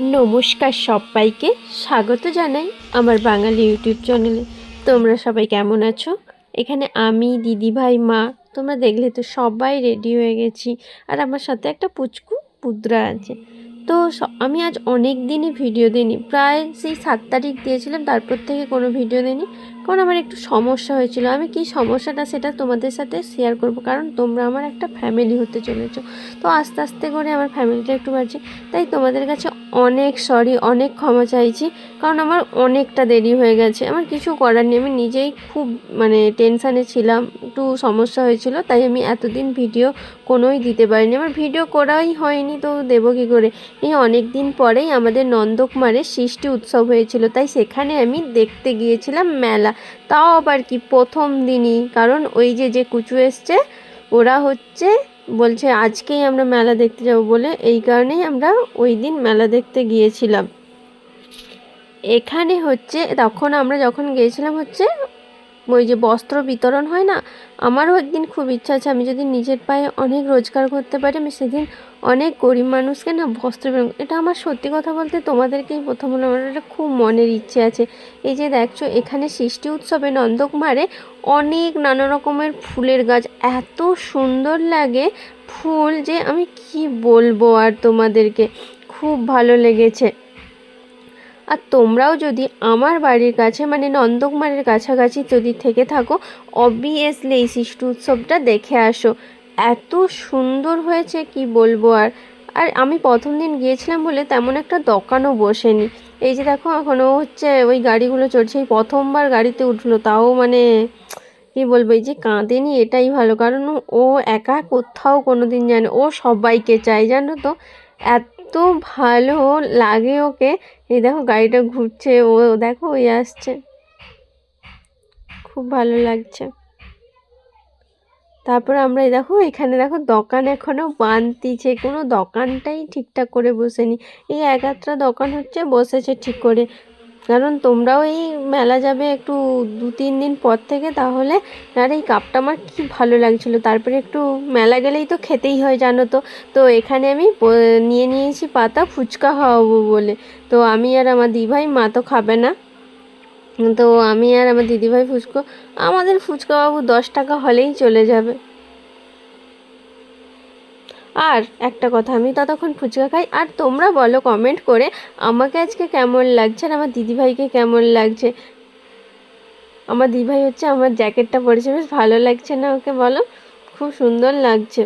নমস্কার সবাইকে। স্বাগত জানাই আমার বাঙালি ইউটিউব চ্যানেলে। তোমরা সবাই কেমন আছো? এখানে আমি দিদি ভাই মা, তোমরা দেখলে তো সবাই রেডি হয়ে গেছি। আর আমার সাথে একটা পুচকু পুদ্রা আছে। তো আমি আজ অনেক দিনই ভিডিও দিইনি। প্রায় সেই সাত তারিখ দিয়েছিলাম, তারপর থেকে কোনো ভিডিও দিইনি। কারণ আমার একটু সমস্যা হয়েছিল। আমি কি সমস্যাটা সেটা তোমাদের সাথে শেয়ার করব। কারণ তোমরা আমার একটা ফ্যামিলি হতে চলেছো। তো আস্তে আস্তে করে আমার ফ্যামিলিটা একটু বাড়ছে। তাই তোমাদের কাছে অনেক সরি অনেক ক্ষমা চাইছি। কারণ আমার অনেকটা দেরি হয়ে গেছে। আমার কিছু করার নেই। আমি নিজেই খুব মানে টেনশানে ছিলাম। একটু সমস্যা হয়েছিল। তাই আমি এতদিন ভিডিও কোনোই দিতে পারিনি। আমার ভিডিও করাই হয়নি তো দেবো কী করে? এই অনেক দিন পরেই আমাদের নন্দকুমারে সৃষ্টি উৎসব হয়েছিল। তাই সেখানে আমি দেখতে গিয়েছিলাম মেলা। তাও আবার কি প্রথম দিনই। কারণ ওই যে যে কুচু এসছে, ওরা হচ্ছে বলছে, আজকেই আমরা মেলা দেখতে যাব বলে এই কারণেই আমরা ওই দিন মেলা দেখতে গিয়েছিলাম। এখানে হচ্ছে, তখন আমরা যখন গিয়েছিলাম হচ্ছে ওই যে বস্ত্র বিতরণ হয় না, আমারও একদিন খুব ইচ্ছা আছে, আমি যদি নিজের পায়ে অনেক রোজগার করতে পারি, আমি সেদিন অনেক গরিব মানুষকে না বস্ত্র বিতরণ এটা আমার সত্যি কথা বলতে তোমাদেরকেই প্রথম হলো, আমার এটা খুব মনের ইচ্ছে আছে। এই যে দেখছ, এখানে সৃষ্টি উৎসবে নন্দকুমারে অনেক নানা রকমের ফুলের গাছ, এত সুন্দর লাগে ফুল যে আমি কি বলব আর তোমাদেরকে, খুব ভালো লেগেছে। আর তোমরাও যদি আমার বাড়ির কাছে মানে নন্দকুমারের কাছাকাছি যদি থেকে থাকো অবভিয়াসলি এই শিশু উৎসবটা দেখে আসো। এত সুন্দর হয়েছে, কি বলব আর। আর আমি প্রথম দিন গিয়েছিলাম বলে তেমন একটা দোকানও বসেনি। এই যে দেখো এখনও হচ্ছে ওই গাড়িগুলো চড়ছে, এই প্রথমবার গাড়িতে উঠল, তাও মানে কী বলব, এই যে কাঁদেনি এটাই ভালো। কারণ ও একা কোথাও কোনো দিন জানে, ও সবাইকে চায়, জানো তো? এত ভালো লাগে ওকে। এই দেখো গাড়িটা ঘুরছে, ও দেখো ওই আসছে। খুব ভালো লাগছে। তারপর আমরা এই দেখো, এখানে দেখো দোকান এখনও বানতিছে। কোনো দোকানটাই ঠিকঠাক করে বসেনি। এই এক আধটা দোকান হচ্ছে, বসেছে ঠিক করে। কারণ তোমরাও এই মেলা যাবে একটু দু তিন দিন পর থেকে, তাহলে আর এই কাপটা আমার কী ভালো লাগছিল। তারপরে একটু মেলা গেলেই তো খেতেই হয়, জানো তো। তো এখানে আমি নিয়ে নিয়েছি পাতা, ফুচকা খাওয়াবো বলে। তো আমি আর আমার দিভাই মা তো খাবে না। তো আমি আর আমার দিদিভাই ফুচকো, আমাদের ফুচকা বাবু দশ টাকা হলেই চলে যাবে। আর একটা কথা, আমি ততক্ষণ ফুচকা খাই। আর তোমরা বলো কমেন্ট করে আমাকে আজকে কেমন লাগছে আর আমার দিদিভাইকে কেমন লাগছে। আমার দিদিভাই হচ্ছে, আমার জ্যাকেটটা পরেছে, বেশ ভালো লাগছে না ওকে বলো। খুব সুন্দর লাগছে।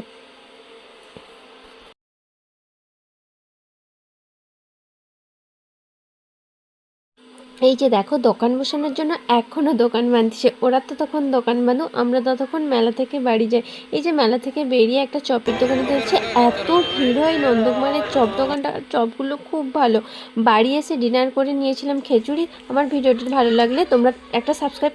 এই যে দেখো, দোকান বসানোর জন্য এখনও দোকান বাঁধছে। ওরা তো তখন দোকান বাঁধো আমরা ততক্ষণ মেলা থেকে বাড়ি যাই। এই যে মেলা থেকে বেরিয়ে একটা চপের দোকানে দেখছে, এত ভিড় হয় নন্দকুমারের চপ দোকানটা, চপগুলো খুব ভালো। বাড়ি এসে ডিনার করে নিয়েছিলাম খিচুড়ি। আমার ভিডিওটি ভালো লাগলে তোমরা একটা সাবস্ক্রাইব